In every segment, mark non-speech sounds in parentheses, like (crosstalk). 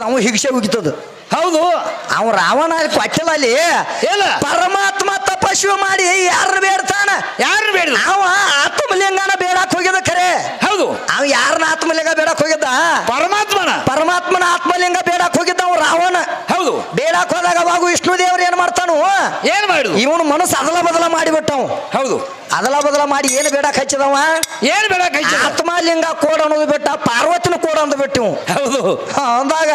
ಉಗಿತದ ಅವ ಹಿಗ್ಸೆ ಉಗಿತದ. ಹೌದು. ಅವ ರಾವಣ ಕೊಟ್ಟಿಲ್ಲ ಅಲ್ಲಿ. ಪರಮಾತ್ಮ ತಪಸ್ವಿ ಮಾಡಿ ಯಾರು ಬೇಡ್ತಾನ? ಯಾರು ಬೇಡ ಅವ ಆತ್ಮಲಿಂಗನ ಬೇಡಕ್ ಹೋಗಿದ ಖರೆ. ಹೌದು. ಅವ ಯಾರನ್ನ ಆತ್ಮಲಿಂಗ ಬೇಡಕ್ ಹೋಗಿದ್ದ? ಪರಮಾತ್ಮನ ಪರಮಾತ್ಮನ ಆತ್ಮಲಿಂಗ ಬೇಡಕ್ ಹೋಗಿದ್ದ ರಾವಣ. ಹೌದು. ಬೇಡಕ್ ಹೋದಾಗ ಅವಾಗ ವಿಷ್ಣು ದೇವರು ಏನ್ ಮಾಡ್ತಾನು? ಏನ್ ಮಾಡುದು? ಇವನು ಮನಸ್ಸು ಅದಲ ಬದಲ ಮಾಡಿಬಿಟ್ಟವ್. ಹೌದು. ಅದಲ ಬದಲ ಮಾಡಿ ಏನು ಬೇಡಕ್ ಹಚ್ಚಿದವ? ಏನ್ ಬೇಡಕ್ ಹಚ್ಚ ಆತ್ಮಲಿಂಗ ಕೋಡ ಅನ್ನೋದು ಬಿಟ್ಟ ಪಾರ್ವತಿನ ಕೋಡ ಅಂದ್ ಬಿಟ್ಟು ಹೌದು. ಅಂದಾಗ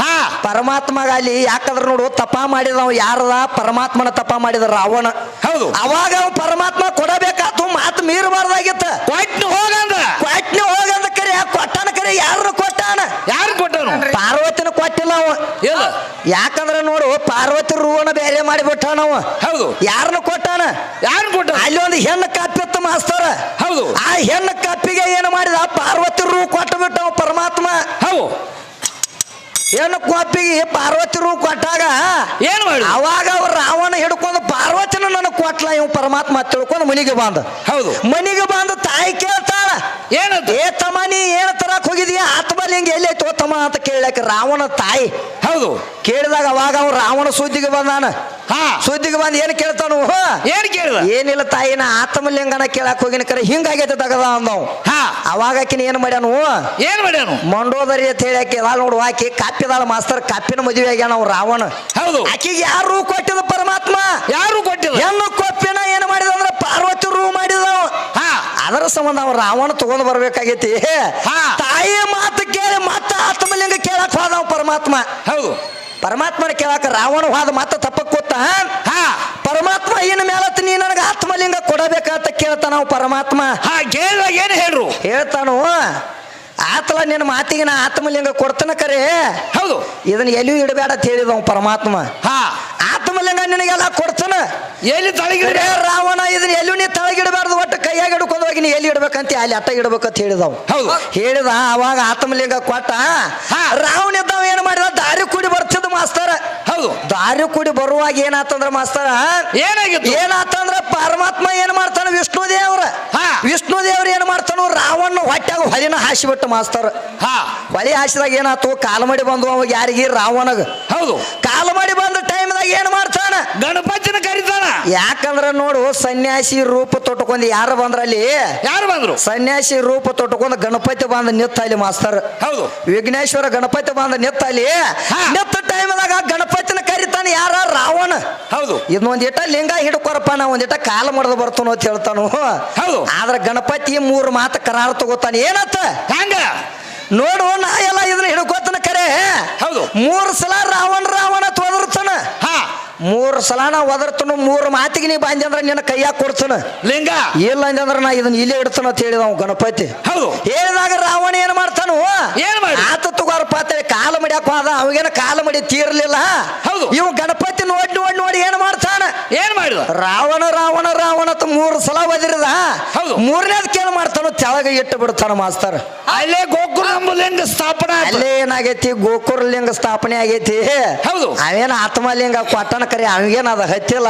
ಹಾ. ಪರಮಾತ್ಮಗ ಅಲ್ಲಿ ಯಾಕಂದ್ರೆ ನೋಡು ತಪ ಮಾಡಿದವ ಯಾರದ? ಪರಮಾತ್ಮನ ತಪ ಮಾಡಿದ ರಾವಣ. ಹೌದು. ಅವಾಗ ಅವ ಪರಮಾತ್ಮ ಕೊಡಬೇಕಾತು ಮಾತು ಮೀರಬಾರ್ದಾಗಿತ್ತ. ಕೊಟ್ಟು ಹೋಗಂದ ಕೊಟ್ಟನೆ ಹೋಗಂದ ಕರೆ ಕೊಟ್ಟಾನ ಕರೆ? ಯಾರನ್ನ ಕೊಟ್ಟಾನ? ಯಾರು ಕೊಟ್ಟನು? ಪಾರ್ವತಿನ ಕೊಟ್ಟಿಲ್ಲ ಅವ. ಇಲ್ಲ ಯಾಕಂದ್ರೆ ನೋಡು ಪಾರ್ವತಿ ರೂವನ ಬೇರೆ ಮಾಡಿಬಿಟ್ಟಾನ ಅವ. ಹೌದು. ಯಾರನ್ನ ಕೊಟ್ಟಾನ? ಯಾರು ಕೊಟ್ಟ ಅಲ್ಲಿ ಒಂದು ಹೆಣ್ಣು ಕಪ್ಪಿತ್ತು ಮಾಸ್ತರ. ಹೌದು. ಆ ಹೆಣ್ಣು ಕಪ್ಪಿಗೆ ಏನು ಮಾಡಿದ? ಪಾರ್ವತಿ ರೂ ಕೊಟ್ಟು ಬಿಟ್ಟವ ಪರಮಾತ್ಮ. ಹೌದು. ಹೆಣ್ಣು ಕಪ್ಪಿಗೆ ಪಾರ್ವತಿ ರೂ ಕೊಟ್ಟಾಗ ಏನು ಮಾಡಿ? ಅವಾಗ ಅವ್ರು ರಾವಣ ಹಿಡ್ಕೊಂಡು ಪಾರ್ವತಿನ ನನಗೆ ಕೊಟ್ಲ ಇವ್ ಪರಮಾತ್ಮ ತಿಳ್ಕೊಂಡು ಮನಿಗೆ ಬಂದ. ಹೌದು. ಮನಿಗೆ ಬಂದು ತಾಯಿ ಕೇಳ್ತಾಳ ಏನಂತ ಏ ತಮ್ಮ ನೀ ಏನ್ ತರಕ್ ಹೋಗಿದೀಯ? ಆತ್ಮಲಿಂಗ ಎಲ್ಲೈತೋ ತಮ್ಮ ಅಂತ ಕೇಳಕ್ ರಾವಣ ತಾಯಿ. ಹೌದು. ಕೇಳಿದಾಗ ಅವಾಗ ಅವ್ನು ರಾವಣ ಸುದ್ದಿಗೆ ಬಂದಾನ ಹಾ. ಸುದ್ದಿಗೆ ಬಂದು ಏನ್ ಕೇಳ್ತಾನು? ಏನ್ ಕೇಳಿದ? ಏನಿಲ್ಲ ತಾಯಿನ ಆತ್ಮಲಿಂಗನ ಕೇಳಕ್ ಹೋಗಿನ ಕರೆ. ಹಿಂಗಾಗೈತೆ ತಗದ ಅಂದವ್ ಹಾ. ಅವಾಗ ಆಕಿನ ಏನ್ ಮಾಡ್ಯಾನು? ಏನ್ ಮಾಡ್ಯಾನು? ಮಂಡೋದರಿ ಅಂತ ಹೇಳಿ ಆಕಿ ಅದಾಳ ನೋಡು. ಆಕಿ ಕಾಪಿದಾಳ ಮಾಸ್ತರ್ ಕಾಪಿನ ಮದುವೆ ಆಗ್ಯಾನ ಅವ್ ರಾವಣ. ಹೌದು. ಆಕಿಗೆ ಯಾರು ಕೊಟ್ಟಿದ ಪರಮಾತ್ಮ? ಯಾರು ಕೊಟ್ಟಿದ ಹೆಣ್ಣು ಕೊಪ್ಪಿನ ಏನ್ ಮಾಡಿದ ಅಂದ್ರೆ ಪಾರ್ವತಿ ರೂ ಮಾಡಿದವ ಹಾ ಅದರ ಸಂಬಂಧ ಅವ ರಾವಣ ತಗೊಂಡ್ ಬರ್ಬೇಕಾಗೈತಿ. ಹಾ. ತಾಯಿಯ ಮಾತು ಕೇಳಿ ಮತ್ತ ಆತ್ಮಲಿಂಗ ಕೇಳಕ್ ಹೋದ ಪರಮಾತ್ಮ. ಹೌದು. ಪರಮಾತ್ಮನ ಕೇಳಕ ರಾವಣ ಹೋದ ಮತ್ತ ತಪ್ಪಕ್ ಕೂತ ಹಾ? ಪರಮಾತ್ಮ ಏನ್ ಮೇಲತ್ ನೀ ನನಗೆ ಆತ್ಮಲಿಂಗ ಕೊಡಬೇಕಂತ ಕೇಳ್ತಾನ ಪರಮಾತ್ಮ. ಹಾ ಏನ್ ಹೇಳ್ರು? ಹೇಳ್ತಾನು ಆತಲ ನಿನ್ನ ಮಾತಿಗೆ ನಾ ಆತ್ಮಲಿಂಗ ಕೊಡ್ತನ ಕರೆ. ಹೌದು. ಇದನ್ನ ಎಲ್ಲಿಯೂ ಇಡಬೇಡ ಅಂತ ಹೇಳಿದ ಪರಮಾತ್ಮ. ಹಾ. ಆತ್ಮಲಿಂಗ ನಿನಗೆಲ್ಲ ಕೊಡ್ತಾನ. ಎಲ್ಲಿ ತಳಗಿಡ ರಾವಣ ಇದನ್ನ ಎಲ್ಲೂ ನೀ ತಳಗಿಡಬಾರ್ದು ಒಟ್ಟು ಕೈಯಾಗ ಹಿಡ್ಕೊಂಡು ಹೋಗಿ ನೀ ಎಲ್ಲಿ ಇಡ್ಬೇಕಂತ ಅಲ್ಲಿ ಅಟ್ಟ ಇಡ್ಬೇಕಂತ ಹೇಳಿದವ್ ಹೌದು. ಹೇಳಿದ ಅವಾಗ ಆತ್ಮಲಿಂಗ ಕೊಟ್ಟ. ಹಾ. ರಾವಣ ಏನ್ ಮಾಡಿದ ದಾರಿ ಕೂಡಿ ಬರ್ತಿದ್ದ ಮಾಸ್ತರ. ಹೌದು ದಾರಿ ಕೂಡಿ ಬರುವಾಗ ಏನಾತಂದ್ರ ಮಾಸ್ತರ? ಏನಾಗಿತ್ತು? ಏನಾತಂದ್ರ ಪರಮಾತ್ಮ ಏನ್ ಮಾಡ್ತಾನ? ವಿಷ್ಣು ದೇವ್ರ. ಹಾ. ವಿಷ್ಣು ದೇವ್ರ ಏನ್ ಮಾಡ್ತಾನು ರಾವಣ ಹೊಟ್ಟಾಗ ಹೊಲಿನ ಹಾಸಿಬಿಟ್ಟು ಮಾಸ್ತರ್. ಹಾ. ಹೊಲಿ ಹಾಸಿದಾಗ ಏನಾತು? ಕಾಲ್ ಮಾಡಿ ಬಂದು ಅವಾಗ ಯಾರಿಗೆ? ರಾವಣಗ. ಹೌದು. ಕಾಲ್ ಮಾಡಿ ಬಂದ ಟೈಮ್ದಾಗ ಏನ್ ಮಾಡ್ತಾನ ಗಣಪತಿನ ಕರೀತಾನ ಯಾಕಂದ್ರ ನೋಡು ಸನ್ಯಾಸಿ ರೂಪ ತೊಟ್ಕೊಂಡ್ ಯಾರು ಬಂದ್ರಲ್ಲಿ? ಯಾರು ಬಂದ್ರು? ಸನ್ಯಾಸಿ ರೂಪ ತೊಟ್ಕೊಂಡ್ ಗಣಪತಿ ಬಂದ ನಿತ್ತ ಅಲ್ಲಿ ಮಾಸ್ತರ್. ಹೌದು. ವಿಘ್ನೇಶ್ವರ ಗಣಪತಿ ಬಂದ ನಿತ್ತ ಅಲ್ಲಿ. ನಿತ್ತ ಟೈಮ್ದಾಗ ಗಣಪತಿನ ಕರೀತಾನ ಯಾರ? ರಾವಣ. ಹೌದು. ಇದೊಂದ್ ಇಟ ಲಿಂಗ ಹಿಡ್ಕೊರಪ್ಪ ನಾ ಒಂದಿಟ ಕಾಲ ಮಡದ ಬರ್ತಾನೋ ಅಂತ ಹೇಳ್ತಾನು. ಹೌದು. ಆದ್ರ ಗಣಪತಿ ಮೂರು ಮಾತು ಕರಾರ ತಗೋತಾನೆ. ಏನತ್ತ ಹೆಂಗ. ನೋಡು ನಾ ಎಲ್ಲ ಇದನ್ನ ಹಿಡ್ಕೋತನ ಕರೆ. ಹೌದು. ಮೂರು ಸಲ ರಾವಣ ರಾವಣ ತೊದರ್ತಾನ ಹಾ. ಮೂರು ಸಲ ನಾ ಒದರ್ತನು ಮೂರು ಮಾತಿಗೆ ನೀ ಬಂದೆ ಅಂದ್ರೆ ನಿನ್ನ ಕೈಯಾಗ ಕೊಡ್ತನ. ಲಿಂಗ. ಇಲ್ಲ ಅಂದ್ರ ನಾ ಇದನ್ನ ಇಲ್ಲೇ ಇಡ್ತಾನ ಅಂತ ಹೇಳಿದ ಅವ ಗಣಪತಿ. ಹೌದು. ಹೇಳಿದಾಗ ರಾವಣ ಏನ್ ಮಾಡ್ತಾನು? ಏನ್ ಮಾಡಿ ಆತ ತುಗಾರ ಪಾತ್ರ ಕಾಲ ಮಡಿಯಾಕ ಹೋದ ಅವಾಗೇನ ಕಾಲ ಮಡಿ ತೀರ್ಲಿಲ್ಲ. ಹೌದು. ಇವ್ ಗಣಪತಿ ನೋಡಿ ನೋಡಿ ನೋಡಿ ಏನ್ ಮಾಡ್ತಾನ? ಏನ್ ಮಾಡಿದ? ರಾವಣ ರಾವಣ ಮೂರು ಸಲ ಒದಿರದ ಹೌದು. ಮೂರನೇದ್ ಕೇಳ ಮಾಡ್ತಾನ ತೆಳಗ ಇಟ್ಟು ಬಿಡ್ತಾನ ಮಾಸ್ತರ್. ಅಲ್ಲೇ ಗೋಕುಲ ಎಂಬ ಲಿಂಗ ಸ್ಥಾಪನೆ ಆಯ್ತು. ಅಲ್ಲೇ ಏನಾಗೈತಿ? ಗೋಕುರ ಲಿಂಗ ಸ್ಥಾಪನೆ ಆಗೈತಿ. ಹೌದು. ಅವೇನ ಆತ್ಮಲಿಂಗ ಕೊಟ್ಟನ ಕರೆ ಅವೇನ ಅದ ಹತ್ತಿಲ್ಲ.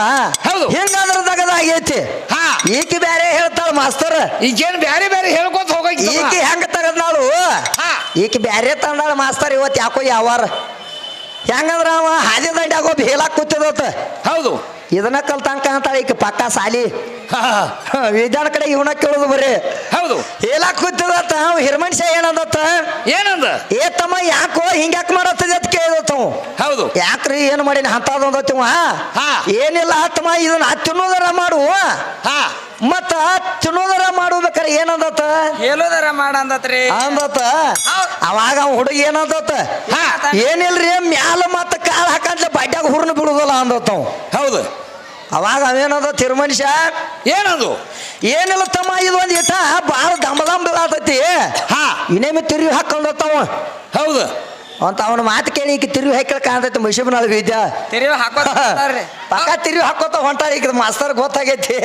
ಹೌದು. ಹಿಂಗಾದ್ರ ದಗದ ಆಗೈತಿ. ಹಾ. ಈಕಿ ಬೇರೆ ಹೇಳ್ತಾಳ ಮಾಸ್ತರ್. ಈಗೇನ್ ಬ್ಯಾರೆ ಬ್ಯಾರೆ ಹೇಳ್ಕೊತ ಹೋಗಕ್ಕೆ ಈಕಿ ಹೆಂಗ ತಗದ್ನಾಳು? ಹಾ. ಈಕಿ ಬ್ಯಾರೆ ತಂದಾಳ ಮಾಸ್ತರ್ ಇವತ್ತು ಯಾಕೋ ಯಾವಾರ. ಹೆಂಗಂದ್ರ ಅವ ಹಾದಿ ದಂಡ್ಯಾಗ ಒಬ್ಬ ಹೇಳಕ್ ಕೂತಿದತ್ತ. ಹೌದು. ಇದನ್ನ ಕಲ್ತಂಕ ಅಂತಾಳ ಈಗ ಪಕ್ಕ ಸಾಲಿ. ವಿಜ್ಞಾನ ವಿದ್ಯಾನ ಕಡೆ ಇವನ ಕೇಳೋದು ಬರ್ರಿ ಹೌದು. ಹೇಳಕ್ ಕೂತಿದತ್ತ ಅವ ಹಿರಮನುಷ್ಯ ಏನಂದತ್ತ? ಏನಂದ? ಏ ತಮ್ಮ ಯಾಕೋ ಹಿಂಗ್ಯಾಕ್ ಮಾಡತ್ತದ ಅಂತ ಕೇಳಿದತ್ತ ಹೌದು. ಯಾಕ್ರಿ ಏನ್ ಮಾಡೀನಿ ಹಾ. ಏನಿಲ್ಲ ತಮ್ಮ ಇದನ್ನ ತಿನ್ನೋದರ ಮಾಡು. ಹಾ. ಮತ್ತ ತಿನ್ನೋದರ ಮಾಡುಬೇಕಾರೆ ಏನಂದತ್ತ? ಹೇಳೋದರ ಮಾಡಂದತ್ರಿ. ಅಂದತ್ತ? ಹೌದ್. ಅವಾಗ ಅವ ಹುಡುಗ ಏನಂದತ್ತ? ಏನಿಲ್ರಿ ಮ್ಯಾಲ ಮತ್ತ ಕಾಳ ಹಾಕಂತ ಬಡ್ಡ್ಯಾಗ ಹುರ್ನ ಬಿಡುದಲ್ಲ ಅಂದತ್ತ ಅವ. ಹೌದು. ಅವಾಗ ಅವೇನದ ತಿರುಮನುಷ್ಯ ಏನದು? ಏನಿಲ್ಲ ತಮ್ಮ ಇದೊಂದು ಇಟ ಭಾಳ ದಮ ದಮ್ ಬೀಳತೈತಿ. ಹಾ. ಇನ್ನೇಮಿ ತಿರುಗಿ ಹಾಕೊಂಡತ್ತವ ಹೌದು. ಅಂತ ಅವನ ಮಾತು ಕೇಳಿ ಈಗ ತಿರುವಿ ಹಾಕಿ ಕಾಣ್ತೈತಿ ಮೈಸೂರಿನಾಳ ವಿದ್ಯ. ತಿರುವಿ ಹಾಕೋತಾರ್ರಿ ಪಕ್ಕ ತಿರುವಿ ಹಾಕೋತ ಹೊಂಟಾರ ಈಗ ಮಾಸ್ತರ್ ಗೊತ್ತಾಗೈತಿ.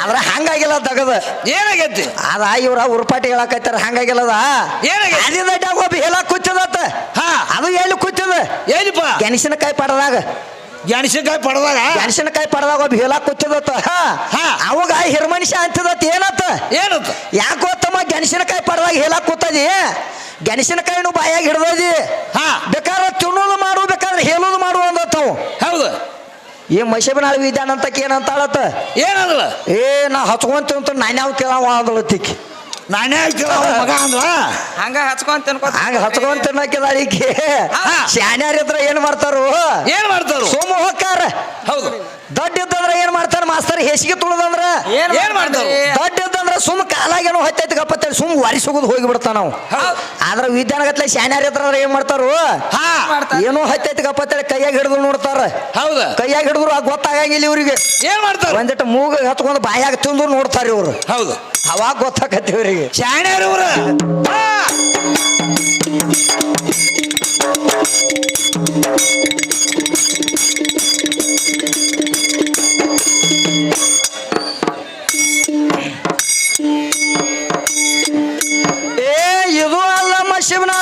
ಆದ್ರೆ ಹಂಗಾಗಿಲ್ಲ ತಗದ. ಏನಾಗೈತಿ? ಅದ ಇವ್ರ ಉರ್ಪಾಟಿ ಹೇಳಕೈತಾರ ಹಂಗಾಗಿಲ್ಲದ ಏನಾಗೈತಿ? ಒಬ್ಬ ಹೇಳ ಕೂತದತ್ತ. ಹಾ. ಅದು ಎಲ್ಲಿ ಕುಚ್ಚದ ಏನಿಪ್ಪ ಗೆಣಸಿನಕಾಯಿ ಪಡದಾಗ. ಗೆಣಸಿನಕಾಯಿ ಪಡೆದಾಗ? ಗೆಣಸಿನಕಾಯಿ ಪಡದಾಗ ಒಬ್ಬ ಹೇಳಕ್ ಕುಚ್ಚದ ಹಾ. ಅವಾಗ ಹಿರ್ಮನುಷ್ಯ ಅಂತಿದತ್ ಏನತ್ತ? ಏನತ್ತ? ಯಾಕೋ ತಮ್ಮ ಗೆಣಸಿನಕಾಯಿ ಪಡದಾಗ ಹೇಳಕ್ ಕೂತದಿ? ಗೆಣಸಿನಕಾಯಿನೂ ಬಾಯಾಗಿ ಹಿಡ್ದೋದಿ. ಹಾ. ಬೇಕಾದ್ರೆ ತಿನ್ನೋದು ಮಾಡು ಬೇಕಾದ್ರೆ ಹೇಳೋದು ಮಾಡು ಅಂದತ್ತವು. ಹೌದು. ಈ ಮೈಸೂರಿನ ಅಳವಿ ಇದ್ದಾನಂತಕ್ಕೆ ಏನಂತ ಹೇಳತ್ತ ಏ ನಾ ಹಚ್ಕೊಂತೀವಿ ಅಂತ ನಾನು ಯಾವ ಕೇಳವ ಅದಳತ್ತಿಕ್ಕಿ ನಾನೇ ಹಾಕಿಲ್ಲ ಮಗ ಅಂದ್ರ ಹಂಗ ಹಚ್ಕೊಂಡ್ ಹಂಗ ಹಚ್ಕೊಂಡ್ ಈಕೆ. ಶಾನ್ಯಾರ ಏನ್ ಮಾಡ್ತಾರು? ಏನ್ ಮಾಡ್ತಾರು? ಸೋಮ ಹೋಗ್ತಾರ ಹೌದು. ದೊಡ್ಡ ಇದ್ದಂದ್ರ ಏನ್ ಮಾಡ್ತಾರ ಮಾಸ್ತರ್ ಹೆಸಿಗೆ ತುಳಿದಂದ್ರ? ಏನ್ ಮಾಡ್ತಾರ? ದೊಡ್ಡ ಇದ್ದಂದ್ರ ಸುಮ್ ಕಾಲಾಗೇನೋ ಹತ್ತೈತಿ ಗಪ್ಪತ್ತೇಳಿ ಸುಮ್ ವಾರಿಸ್ ಹೋಗೋದು ಹೋಗಿ ನಾವು. ಆದ್ರ ವಿದ್ಯಾನಗತ್ಲೆ ಶಾನ್ಯಾರ ಇದ್ರ ಏನ್ ಮಾಡ್ತಾರು? ಏನೋ ಹತ್ತೈತಿ ಗಪ್ಪತ್ತೇಳಿ ಕೈಯಾಗ ಹಿಡಿದು ನೋಡ್ತಾರ. ಹೌದು. ಕೈಯಾಗ ಹಿಡಿದ್ರು ಗೊತ್ತಾಗಂಗಿಲ್ಲ ಇವ್ರಿಗೆ. ಏನ್ ಮಾಡ್ತಾರ? ಒಂದಿಟ್ಟು ಮೂಗ ಹತ್ಕೊಂಡು ಬಾಯಾಗ ತಿಂದ್ರು ನೋಡ್ತಾರ ಇವ್ರು. ಹೌದು. ಅವಾಗ ಗೊತ್ತಾಕತ್ತೀವ್ರಿಗೆ ಶಾಣ್ಯರವ್ರ ಏ ಇದು ಅಲ್ಲಮ್ಮ ಶಿವನ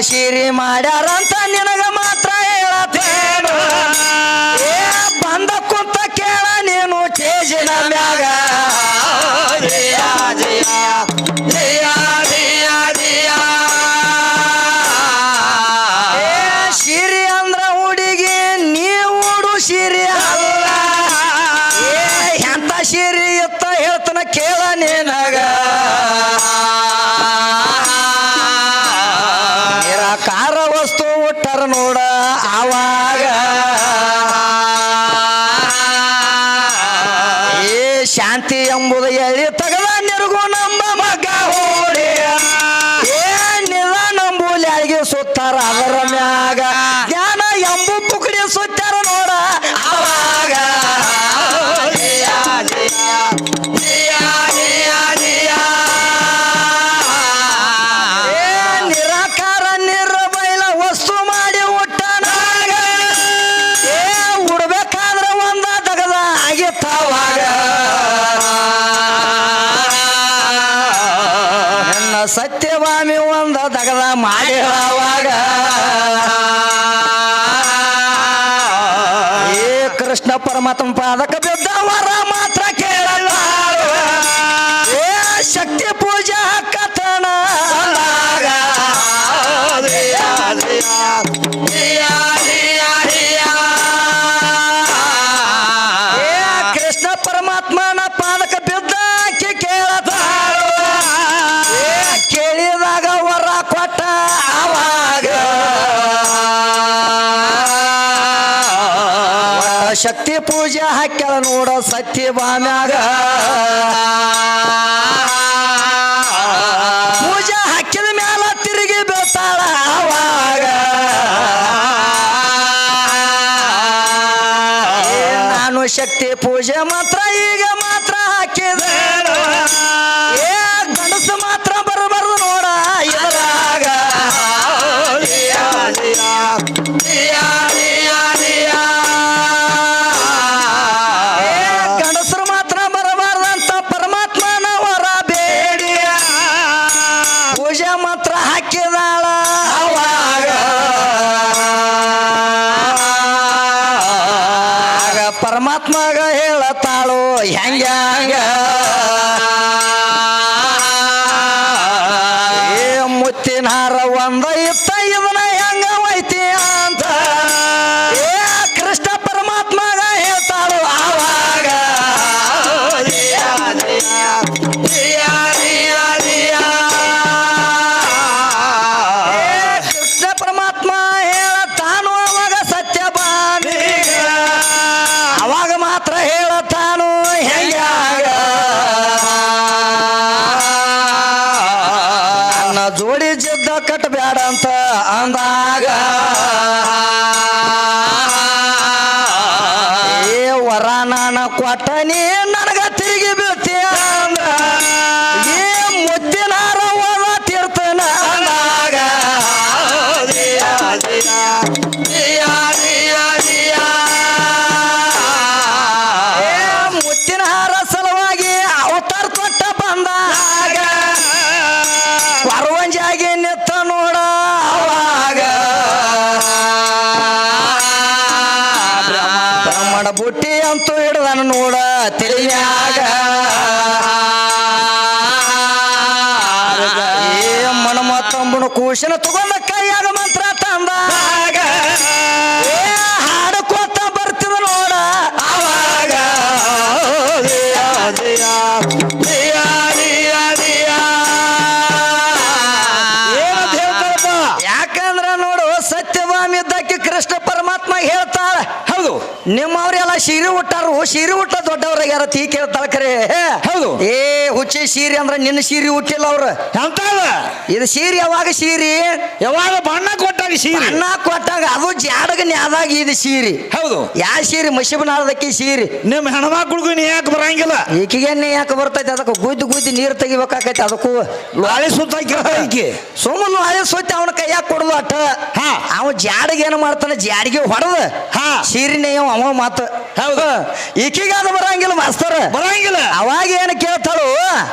ಶಿರಿ ಮಾಡ್ಯಾರ ಸತ್ಯವಾಮಿ ಒಂದ ದಗದ ಮಾಡಿರವಾಗ. ಏ ಕೃಷ್ಣ ಪರಮಾತ್ಮ ಪಾದ ಶಕ್ತಿ ಪೂಜೆ ಹಾಕ್ಯಾಳ ನೋಡ ಸತ್ಯ ಬಾಮ್ಯಾಗ ಪೂಜೆ ಹಾಕಿದ ಮ್ಯಾಲ ತಿರುಗಿ ಬೀಳ್ತಾಳ ಅವಾಗ ನಾನು ಶಕ್ತಿ ಪೂಜೆ ಮಾತ್ರ, ಈಗ ಮಾತ್ರ ಹಾಕಿದ. ಏ, ಗಂಡಸು ಮಾತ್ರ yeah. ಜೋಡಿ ಜಿದ್ದ ಕಟ್ಟಬೇಡ ಅಂತ ಅಂದಾಗ ಏ ವರ ನಾನ ಕೊಟ್ಟ ಕೂಶನ ತಗೊಂಡ ಕೈಯಾಗ ಮಂತ್ರ ತಂದಾಗ ಏ ಹಾಡ್ಕೋತ ಬರ್ತಿದ ನೋಡ. ಹೇಳ್ತಾರಪ್ಪ ಯಾಕಂದ್ರ ನೋಡು ಸತ್ಯವಾಮಿ ಇದ್ದಕ್ಕೆ ಕೃಷ್ಣ ಪರಮಾತ್ಮ ಹೇಳ್ತಾಳ ಹೌದು. ನಿಮ್ಮವ್ರೆಲ್ಲ ಸೀರೆ ಉಟ್ಟಾರು ಸೀರೆ ಉಟ್ಟ ದೊಡ್ಡವ್ರಾಗ್ಯಾರ ತೀ ಕೇಳ್ತಾಳ ಕರೆ? ಹೌದು. ಏ ಹುಚ್ಚಿ ಸೀರೆ ಅಂದ್ರೆ ನಿನ್ನ ಸೀರೆ ಹುಟ್ಟಿಲ್ಲ ಅವ್ರ. ಎಂತ ಇದು ಸೀರೆ ಯಾವಾಗ ಸೀರಿ? ಯಾವಾಗ ಬಣ್ಣ ಕೊಟ್ಟಾಗ ಸೀರೆ? ಬಣ್ಣ ಕೊಟ್ಟಾಗ ಅದು ಜಾಡಗ ನ್ಯಾದಾಗ ಇದು ಸೀರೆ. ಹೌದು. ಯಾ ಸೀರೆ ಮಸಿಬನಾಳದಕ್ಕೆ ಸೀರೆ? ನಿಮ್ಮ ಹೆಣ್ಮಕ್ಳಿಗೂ ನೀ ಯಾಕೆ ಬರಂಗಿಲ್ಲ? ಈಕಿಗೆ ನೀ ಯಾಕೆ ಬರ್ತೈತೆ? ಅದಕ್ಕೆ ಗುದ್ದು ಗುದ್ದಿ ನೀರು ತೆಗಿಬೇಕಾಕೈತೆ. ಅದಕ್ಕೂ ಲಾಳಿ ಸುತ್ತ ಈಕೆ. ಸುಮ್ಮನೆ ಲಾಳೆ ಸುತ್ತ ಅವನ ಕೈಯಾಗ ಕೊಡುದು ಅಟ್ಟ. ಹಾ. ಅವ ಜಾಡಿಗೆ ಏನು ಮಾಡ್ತಾನೆ? ಜಾಡಿಗೆ ಹೊಡೆದ. ಹಾ. ಸೀರಿನೇ ಅವ ಮಾತು. ಹೌದು. ಈಕಿಗೆ ಅದು ಬರಂಗಿಲ್ಲ ಮಾಸ್ತರ. ಬರಂಗಿಲ್ಲ. ಅವಾಗ ಏನು ಕೇಳ್ತಾಳು?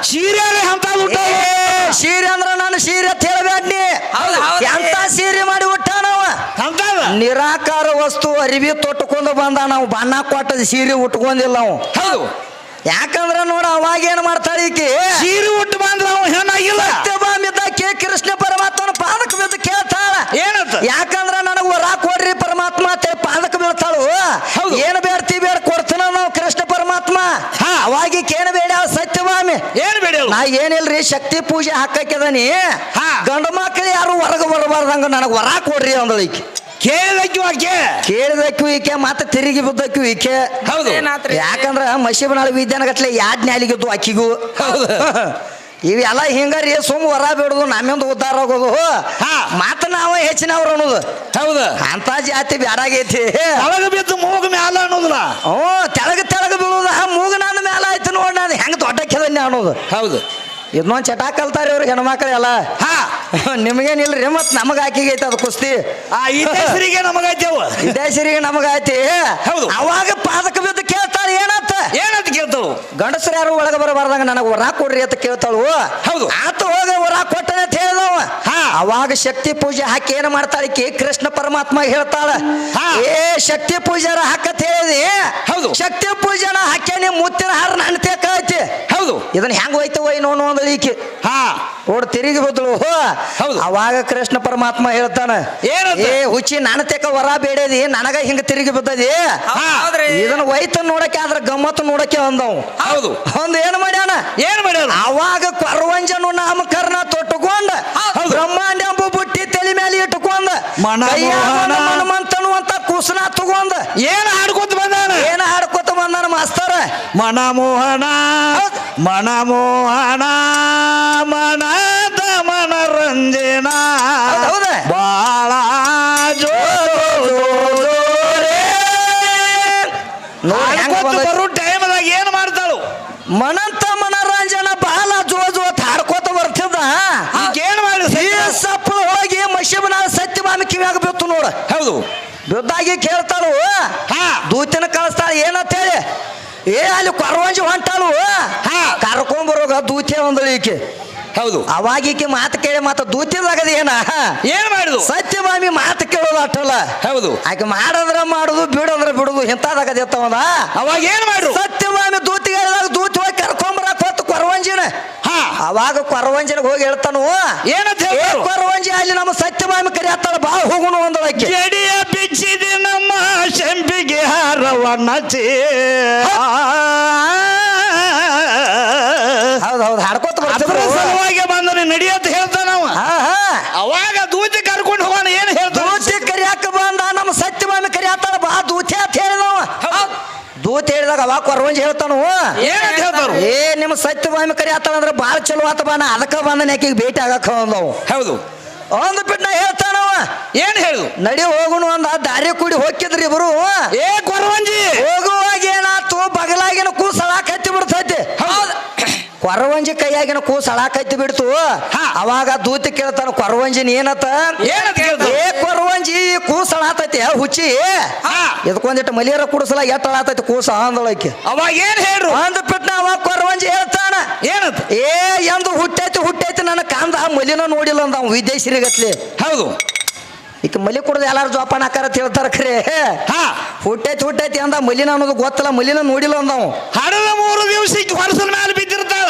ಸೀರೆ ಅಂತ ಸೀರೆ ಅಂದ್ರ ನಾನು ಸೀರೆ ಅಂತ ಹೇಳ್ಬೇಡ ಹೌದು, ಹೌದು. ಎಂತ ಸೀರೆ ಮಾಡಿ ಉಟ್ಟಾನವ ನಿರಾಕಾರ ವಸ್ತು ಅರಿವಿ ತೊಟ್ಟುಕೊಂಡು ಬಂದ ನಾವು ಬಣ್ಣ ಕೊಟ್ಟದ ಸೀರೆ ಉಟ್ಕೊಂಡಿಲ್ಲ ನಾವು. ಹೌದು. ಯಾಕಂದ್ರ ನೋಡ ಅವಾಗ ಏನ್ ಮಾಡ್ತಾರೆ ಈಕೆ? ಸೀರೆ ಉಟ್ಟು ಬಂದ್ರ ಅವ ಹೆಣ್ಣಾಗಿಲ್ಲ. ಸತ್ಯಭಾಮಿದ್ದಕ್ಕೆ ಕೃಷ್ಣ ಪರಮಾತ್ಮನ ಬಿದ್ದು ಕೇಳ್ತಾಳ. ಏನಂತ? ಯಾಕಂದ್ರ ನನಗ ವರ ಕೊಡ್ರಿ ಪರಮಾತ್ಮ ಅಂತ ಪಾದಕ ಬೀಳ್ತಾಳು. ಹೌದು. ಏನ್ ಬೇಡ್ತಿ ಬೇಡ ಕೊಡ್ತಾನ ನಾವು ಕೃಷ್ಣ ಪರಮಾತ್ಮ. ಹಾ. ಅವಾಗ ಏನ ಬೇಡ ಸತ್ಯವಾಮಿ ಏನ್ ಬೇಡ ನಾ ಏನಿಲ್ರಿ ಶಕ್ತಿ ಪೂಜೆ ಹಾಕಕ್ಕಿದನಿ ಹಾ. ಗಂಡು ಮಕ್ಕಳು ಯಾರು ಹೊರಗೆ ಬರಬಾರ್ದಂಗ ನನಗೆ ವರ ಕೊಡ್ರಿ ಅಂದಳು ಈಕೆ. ಕೇಳಿದಕ್ಕೆ ಆಕೆ ಕೇಳಿದಕ್ಕೂ ಈಕೆ ಮತ್ತೆ ತಿರುಗಿ ಬಿದ್ದಕ್ಕೂ ಈಕೆ. ಹೌದು. ಏನಾತ್ರಿ? ಯಾಕಂದ್ರ ಮಶಿಬನಾಳ ವಿದ್ಯಾನಗಟ್ಲೆ ಯಾಡ್ ನ್ಯಾಲಿಗಿದ್ದು ಆಕಿಗೂ ಹೌದು. (laughs) ಇವೆಲ್ಲ ಹಿಂಗಾರಿ ಸುಮ್ ವರ ಬಿಡುದು ನಮ್ಮಿಂದ ಉದ್ದಾರ ಆಗೋದು. ಹಾ. ಮತ್ತ ನಾವ ಹೆಚ್ಚಿನವ್ರು ಅನ್ನೋದು. ಹೌದು. ಅಂತ ಜಾತಿ ಬ್ಯಾಡಾಗೈತಿ ಒಳಗ ಬಿದ್ದು ಮೂಗ ಮ್ಯಾಲ ಅನ್ನೋದಿಲ್ಲ. ಹ್ಞೂ ತೆಳಗ ತೆಳಗ ಬೀಳುದ ಮೂಗ ನನ್ನ ಮ್ಯಾಲ ಆಯ್ತು ನೋಡಿ ನಾನು ಹೆಂಗ್ ದೊಡ್ಡ ಕೆದನ್ಯ ಅನ್ನೋದು. ಹೌದು. ಇದನ್ನೊಂದು ಚಟ ಅವ್ರಿಗೆ ಇವ್ರು ಹೆಣ್ಮಕ್ಳೆಲ್ಲ ಹಾ. (laughs) ನಿಮ್ಗೇನಿಲ್ರಿ ಮತ್ ನಮಗ ಆಕಿಗೈತೆ ಅದು ಕುಸ್ತಿ. ಆ ಇತಿಹಾಸರಿಗೆ ನಮಗೈತೇವ (laughs) ವಿದೇಶರಿಗೆ ನಮಗಾಯ್ತಿ ಹೌದು. ಅವಾಗ ಪಾದಕ ಬಿದ್ದು ಏನಂತ ಗಂಡಸರು ಯಾರು ಒಳಗೆ ಬರಬಾರ್ದಂಗ ನನಗೆ ವರ ಕೊಡ್ರಿ ಅಂತ ಕೇಳ್ತಾಳು ಹೌದು. ಆತ ಹೋಗಿ ವರ ಕೊಟ್ಟನೆ ಹಾ. ಅವಾಗ ಶಕ್ತಿ ಪೂಜೆ ಹಾಕಿ ಏನ್ ಮಾಡ್ತಾಳೆ ಈಕಿ? ಕೃಷ್ಣ ಪರಮಾತ್ಮ ಹೇಳ್ತಾಳ. ಏ ಶಕ್ತಿ ಪೂಜಾರ ಹಾಕತ್ ಹೇಳಿದಿ? ಹೌದು. ಶಕ್ತಿ ಪೂಜೆನ ಹಾಕೇನಿ ಮುತ್ತಿನ ಹಾರ ನನ್ನ ಕಳತಿ. ಹೌದು. ಇದನ್ನ ಹೆಂಗ್ ಹೋಯ್ತು ಒಯ್ ನೋನು ಅಂದ್ರೆ ಈಕಿ. ಹಾ. ಓಡ್ ತಿರುಗಿ ಬದಲು ಹೌದು. ಅವಾಗ ಕೃಷ್ಣ ಪರಮಾತ್ಮ ಹೇಳ್ತಾನ ಏನ ಏ ಹುಚ್ಚಿ ನನ್ನ ತೆಕ್ಕ ವರ ಬೇಡದಿ ನನಗ ಹಿಂಗ ತಿರುಗಿ ಬಿದ್ದದಿ? ಇದನ್ನ ವೈತ ನೋಡಕ್ಕೆ ಆದ್ರ ಗಮ್ಮತ್ ನೋಡಕ್ಕೆ ಅಂದವು. ಹೌದು. ಒಂದ್ ಏನ್ ಮಾಡ್ಯಾನ? ಏನ್ ಮಾಡ್ಯಾನ? ಅವಾಗ ಕೊರವಂಜನು ನಾಮಕರಣ ತೊಟ್ಟುಕೊಂಡ ಹೌದು. ಬ್ರಹ್ಮಾಂಡ ಬುಟ್ಟಿ ತಲೆ ಮೇಲೆ ಇಟ್ಟುಕೊಂಡ ಮನಮಂತನುವಂತ ಕುಸನ ತಗೊಂಡ ಏನ್ ಹಾಡ್ಕೊತ ಬಂದಾನ? ಏನ್ ಹಾಡ್ಕೊತ ಬಂದಾನ ಮಾಸ್ತರ? ಮನಮೋಹನ. ಮನಮೋಹನ ಮನದ ಮನರಂಜನ ಬಾಳ ಜೋ. ಬರೋ ಟೈಮ್ದಾಗ ಏನ್ ಮಾಡ್ತಾಳು? ಮನಂತ ನೋಡ. ಹೌದು. ಬಿದ್ದಾಗಿ ಕೇಳ್ತಾಳು. ಹಾ. ದೂತನ ಕಳಿಸ್ತಾಳ. ಏನಂತ ಹೇಳಿ ಏ ಅಲ್ಲಿ ಕೊರವಂಜಿ ಹೊಂಟಾಳು. ಹಾ. ಕರ್ಕೊಂಬರೋಗ ದೂತಿ ಒಂದಳು ಈಕೆ. ಹೌದು. ಅವಾಗ ಈಕೆ ಮಾತು ಕೇಳಿ ಮಾತು ದೂತಿದಾಗದ ಏನ? ಏನ್ ಸತ್ಯ ಸತ್ಯಭಾಮಿ ಮಾತು ಕೇಳೋದು ಅಟ್ಟಲ್ಲ ಹೌದು. ಆಕೆ ಮಾಡದ್ರ ಮಾಡುದು ಬಿಡೋದ್ರ ಬಿಡುದು ಇಂಥದಾಗದ ಅವಾಗ ಏನ್ ಸತ್ಯ ಮಾಮಿ ದೂತಿ ಹೇಳಿದಾಗ ದೂತಿ ಹೋಗಿ ಕರ್ಕೊಂಬರಕ್ ಹೊತ್ತು ಕೊರವಂಜಿನ. ಅವಾಗ ಕೊರವಂಜನಿಗೆ ಹೋಗಿ ಹೇಳ್ತಾನು ಏನಂತ ಏ ಹೇಳ್ತಾರು ಕೊರವಂಜಿ ಅಲ್ಲಿ ನಮ್ಮ ಸತ್ಯಭಾಮಿ ಕರಿಯತ್ತಾಳ ಬಾ ಹೋಗುನು ಒಂದೊಳಕ್ಕೆ ಜಡಿಯ ಬಿಚ್ಚಿದೆ ನಮ್ಮ ಶಂಪಿಗೆ ಹಾರವನ್ನಚಿ ಹೌದು ಹೌದು ಹಾಡ್ಕೋತ ಅದ್ರ ಬರ್ತಿದ್ರು ಸಲುವಾಗಿ ಬಂದನು ನಡಿಯಂತ ಹೇಳ್ತಾನವ ಹಾ ಹಾ ಅವಾಗ ದೂತಿ ಕರ್ಕೊಂಡು ಹೋಗೋಣ ಏನ್ ಹೇಳ್ತಾನ ದೂತಿ ಕರಿಯಾಕ ಬಂದ ನಮ್ಮ ಸತ್ಯಭಾಮಿ ಕರಿಯತ್ತಾಳ ಬಾ ದೂತಿ ಅಂತ ಹೇಳಿದವ ಹೌದು. ದೂತಿ ಹೇಳಿದ ಕೇಳಿದಾಗ ಅವಾಗ ಕೊರವಂಜಿ ಹೇಳ್ತಾನು? ಏನಂತ ಹೇಳ್ತಾರು ಏ ನಿಮ್ಮ ಸತ್ಯಭಾಮಿ ಕರಿ ಆತಾಳಂದ್ರ ಬಾಳ ಚಲೋ ಆತ ಬಾನ ಅದಕ್ಕ ಬಂದ ಆಕಿಗೆ ಭೇಟಿ ಆಗಕ್ಕ ಬಂದವು ಹೌದು. ಒಂದ್ ಬಿಟ್ಟು ನಾ ಹೇಳ್ತಾನವ ಏನ್ ಹೇಳು ನಡಿ ಹೋಗುನು ಅಂದ ದಾರಿ ಕೂಡಿ ಹೋಗಿದ್ರಿ ಇಬ್ರು. ಏ ಕೊರವಂಜಿ! ಹೋಗುವಾಗ ಏನಾತು? ಬಗಲಾಗಿನ ಕೂಸಳಾಕ ಹತ್ತಿ ಬಿಡ್ತೈತಿ. ಹೌದು. ಕೊರವಂಜಿ ಕೈಯಾಗಿನ ಕೂಸ ಅಳಾಕೈತಿ ಬಿಡ್ತು. ಹಾ. ಅವಾಗ ದೂತಿ ಕೇಳ್ತಾನ ಕೊರವಂಜಿನ ಏನತ್ತ ಏ ಕೊರವಂಜಿ ಕೂಸ ಅಳಾತೈತಿ ಹುಚ್ಚಿ. ಇದಕ್ಕೊಂದಿಟ್ಟು ಮಲಿಯರ ಕುಡಿಸಲ ಎಟ್ಟ ಅಳಾತೈತಿ ಕೂಸ ಅಂದಳಕ್ಕೆ ಅವಾಗ ಏನ್ ಹೇಳ್ರು? ಅಂದ ಅವ ಅವಾಗ ಕೊರವಂಜಿ ಹೇಳ್ತಾನ. ಏನಂತ? ಏ ಎಂದು ಹುಟ್ಟೈತಿ ಹುಟ್ಟೈತಿ ನನ್ನ ಕಾಂದ ಮಲಿನ ನೋಡಿಲ್ಲ ಅಂದ ವಿದೇಶಿರಿಗತ್ಲಿ ಹೌದು. ಈಗ ಮಲಿ ಕುಡ್ದು ಎಲ್ಲಾರು ಜೋಪಾನ ಅಂತ ಹೇಳ್ತಾರ ಖರೆ ಹಾ ಹುಟ್ಟೈತಿ ಹುಟ್ಟೈತಿ ಅಂದ ಮಲಿನ ಅನ್ನೋದು ಗೊತ್ತಲ್ಲ ಮಲಿನ ನೋಡಿಲ್ಲ ಅಂದವು. ಹಡದ ಮೂರು ದಿವಸ ಹೊರಸಲ ಮೇಲೆ ಬಿದ್ದಿರ್ತಾಳ.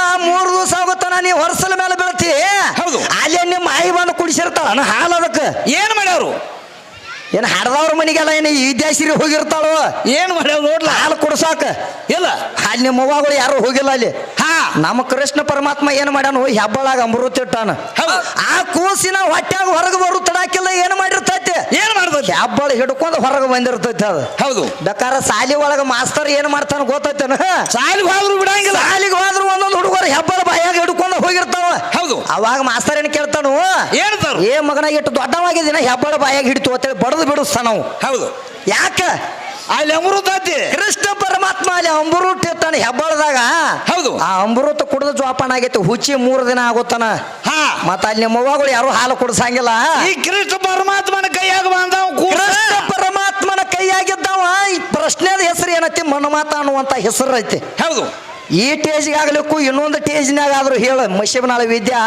ಆ ಮೂರು ದಿವಸ ಆಗುತ್ತಾನ ನೀ ಹೊರಸಲ ಮೇಲೆ ಬೀಳ್ತಿ. ಹೌದು. ಅಲ್ಲಿ ನಿಮ್ಮ ಮಾಯಿ ಬಂದು ಕುಡಿಸಿರ್ತಾಳ ಹಾಲು ಅದಕ್ಕೆ. ಏನು ಮಾಡ್ಯಾವ್ರು? ಏನ್ ಹಾಡದವ್ರ ಮನಿಗೆಲ್ಲ ಏನು ಈ ವಿದೇಶಿರಿ ಹೋಗಿರ್ತಾಳು? ಏನ್ ಮಾಡ್ಯಾವ ನೋಡ್ಲ? ಹಾಲು ಕುಡ್ಸಾಕ. ಇಲ್ಲ ಅಲ್ಲಿ ನಿಮ್ಮ ಅವ್ವಗಳು ಯಾರು ಹೋಗಿಲ್ಲ ಅಲ್ಲಿ. ಹಾ. ನಮ್ಮ ಕೃಷ್ಣ ಪರಮಾತ್ಮ ಏನ್ ಮಾಡ್ಯಾನು? ಹೆಬ್ಬಳಾಗ ಅಮೃತ ಇಟ್ಟಾನ. ಆ ಕೂಸಿನ ಹೊಟ್ಯಾಗ ಹೊರಗೆ ಬರು ತಡಾಕಿಲ್ಲ ಏನ್ ಮಾಡಿರ್ತೈತಿ ಏನ್ ಮಾಡ್ತೈತಿ ಹಬ್ಬಳ ಹಿಡ್ಕೊಂಡು ಹೊರಗೆ ಬಂದಿರ್ತೈತೆ ಅದು. ಹೌದು. ಬೇಕಾರ ಸಾಲಿ ಒಳಗ ಮಾಸ್ತರ್ ಏನ್ ಮಾಡ್ತಾನ ಗೊತ್ತೈತೇನ ಸಾಲಿಗೆ ಹೋದ್ರು ಬಿಡಂಗಿಲ್ಲ. ಸಾಲಿಗೆ ಹೋದ್ರು ಒಂದೊಂದು ಹುಡುಗರು ಹೆಬ್ಬಳ ಬಾಯಾಗ ಹಿಡ್ಕೊಂಡು ಹೋಗಿರ್ತಾವ. ಹೌದು. ಅವಾಗ ಮಾಸ್ತರ್ ಏನ್ ಕೇಳ್ತಾನು? ಏನಂತಾರು ಏ ಮಗನ ಇಟ್ಟು ದೊಡ್ಡವಾಗಿದ್ದೀನ ಹೆಬ್ಬಳ ಬಾಯಾಗ ಹಿಡಿತು ಅಂತೇಳಿ ಬಡದು ಬಿಡಿಸ್ತಾನ ನಾವು ಹೌದು. ಯಾಕ? ಅಲ್ಲಿ ಅಮೃತ ಐತಿ. ಕೃಷ್ಣ ಪರಮಾತ್ಮ ಅಲ್ಲಿ ಅಮೃತ ಇರ್ತಾನೆ ಹೆಬ್ಬಳದಾಗ. ಹೌದು. ಆ ಅಮೃತ ಕುಡಿದ ಜೋಪಾನ ಆಗೈತಿ ಹುಚ್ಚಿ ಮೂರು ದಿನ ಆಗುತ್ತಾನ ಹಾ. ಮತ್ತ ಅಲ್ಲಿ ನಿಮ್ಮ ಅವ್ವಗಳು ಯಾರು ಹಾಲು ಕುಡಿಸಂಗಿಲ್ಲ. ಈ ಕೃಷ್ಣ ಪರಮಾತ್ಮನ ಕೈಯಾಗ ಬಂದವ ಕೃಷ್ಣ ಪರಮಾತ್ಮನ ಕೈಯಾಗಿದ್ದವ ಈ ಪ್ರಶ್ನೆದ ಹೆಸರು ಏನೈತಿ? ಮನಮಾತ ಅನ್ನುವಂತ ಹೆಸರು ಐತಿ. ಹೌದು. ಈ ಟೇಜ್ಗೆ ಆಗ್ಲಿಕ್ಕು ಇನ್ನೊಂದು ಟೇಜ್ನಾಗ ಆದ್ರೂ ಹೇಳ ಮಶಿಬನಾಳ ವಿದ್ಯಾ.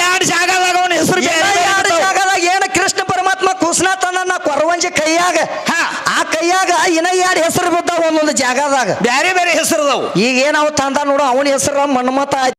ಎರಡು ಜಾಗದಾಗ ಅವನ ಹೆಸರು ಎರಡು ಜಾಗದಾಗ ಏನು ಕೃಷ್ಣ ಪರಮಾತ್ಮ ಕುಸ್ನ ತನ್ನ ಕೊರವಂಜಿ ಕೈಯಾಗ ಹಾ. ಕೈಯಾಗ ಇನ್ನ ಎರಡು ಹೆಸರು ಬಿದ್ದಾವ ಒಂದೊಂದು ಜಾಗದಾಗ. ಬ್ಯಾರೆ ಬೇರೆ ಹೆಸರು ಅದಾವ. ಈಗ ಏನಾವ್ ತಂದ ನೋಡು ಅವನ ಹೆಸರು ಮನ್ಮತ